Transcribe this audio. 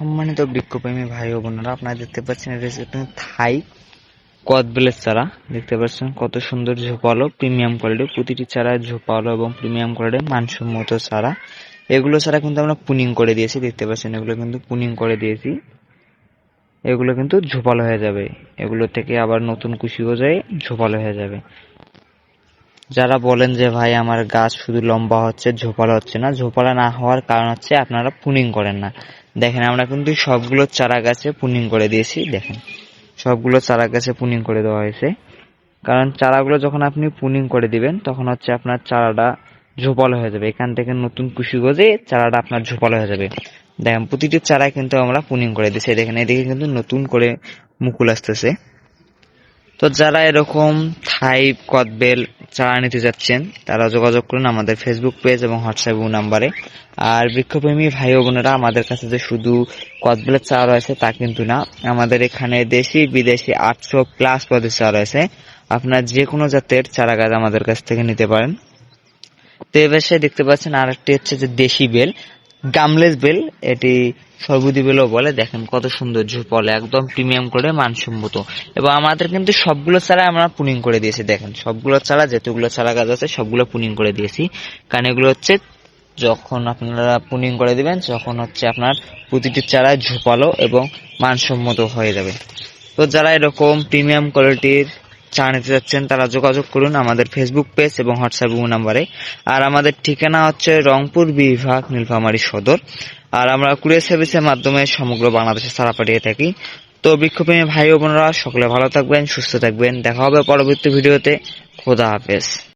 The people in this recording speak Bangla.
সম্মানিত বৃক্ষপ্রেমী ভাই ও বোনেরা, আপনারা দেখতে পাচ্ছেন এটা হচ্ছে থাই কদবেলের চারা। দেখতে পাচ্ছেন কত সুন্দর ঝোপালো, প্রিমিয়াম কোয়ালিটি প্রতিটি চারা ঝোপালো এবং প্রিমিয়াম কোয়ালিটির মানসম্মত চারা। এগুলো ছাড়া কিন্তু আমরা পুনিং করে দিয়েছি, দেখতে পাচ্ছেন এগুলো কিন্তু পুনিং করে দিয়েছি। এগুলো কিন্তু ঝোপালো হয়ে যাবে। এগুলো থেকে আবার নতুন কুশি গজায় ঝোপালো হয়ে যাবে। যারা বলেন যে, ভাই, আমার গাছ শুধু লম্বা হচ্ছে, ঝোপালো হচ্ছে না। ঝোপালো না হওয়ার কারণ হচ্ছে আপনারা পুনিং করেন না। দেখেন, আমরা কিন্তু সবগুলো চারা গাছে পুনিং করে দিয়েছি, দেখেন। সবগুলো চারা গাছে পুনিং করে দেওয়া হয়েছে। কারণ চারাগুলো যখন আপনি পুনিং করে দিবেন, তখন হচ্ছে আপনার চারাটা ঝোপালো হয়ে যাবে। এখান থেকে নতুন কুশি গজে চারাটা আপনার ঝোপালো হয়ে যাবে। দেখেন, প্রতিটি চারায় কিন্তু আমরা পুনিং করে দিয়েছি। দেখেন, এদিকে কিন্তু নতুন করে মুকুল আসতেছে। তো যারা এরকম থাই, কদবেল চারা নিতে যাচ্ছেন, তারা যোগাযোগ করুন আমাদের ফেসবুক পেজ এবং হোয়াটসঅ্যাপ নাম্বারে। আর বৃক্ষপ্রেমী ভাই বোনেরা আমাদের কাছে যে শুধু কদবেলের চারা রয়েছে তা কিন্তু না, আমাদের এখানে দেশি বিদেশি আটশো প্লাস পদের চা রয়েছে। আপনার যে কোনো জাতের চারা গাছ আমাদের কাছ থেকে নিতে পারেন। তো এবার সে দেখতে পাচ্ছেন আর একটি হচ্ছে যে দেশি বেল। গামলেস বেল, এটি সর্বদি বেলও বলে। দেখেন কত সুন্দর ঝুপলে একদম প্রিমিয়াম করে মানসম্মত। এবং আমাদের কিন্তু সবগুলো চারা আমরা পুনিং করে দিয়েছি, দেখেন। সবগুলো চারা, যেতগুলো চারা গাছ আছে, সবগুলো পুনিং করে দিয়েছি। কারণ এগুলো হচ্ছে, যখন আপনারা পুনিং করে দিবেন যখন হচ্ছে আপনার প্রতিটি চারা ঝোপালো এবং মানসম্মত হয়ে যাবে। তো যারা এরকম প্রিমিয়াম কোয়ালিটির চা নিতে তারা যোগাযোগ করুন আমাদের ফেসবুক পেজ এবং হোয়াটসঅ্যাপ নাম্বারে আর আমাদের ঠিকানা হচ্ছে রংপুর বিভাগ, নীলফামারী সদর। আর আমরা কুরিয়ার সার্ভিসের মাধ্যমে সমগ্র বাংলাদেশে সারা পাঠিয়ে থাকি। তো বৃক্ষপ্রেমী ভাই বোনেরা, সকলে ভালো থাকবেন, সুস্থ থাকবেন। দেখা হবে পরবর্তী ভিডিওতে। খোদা হাফেজ।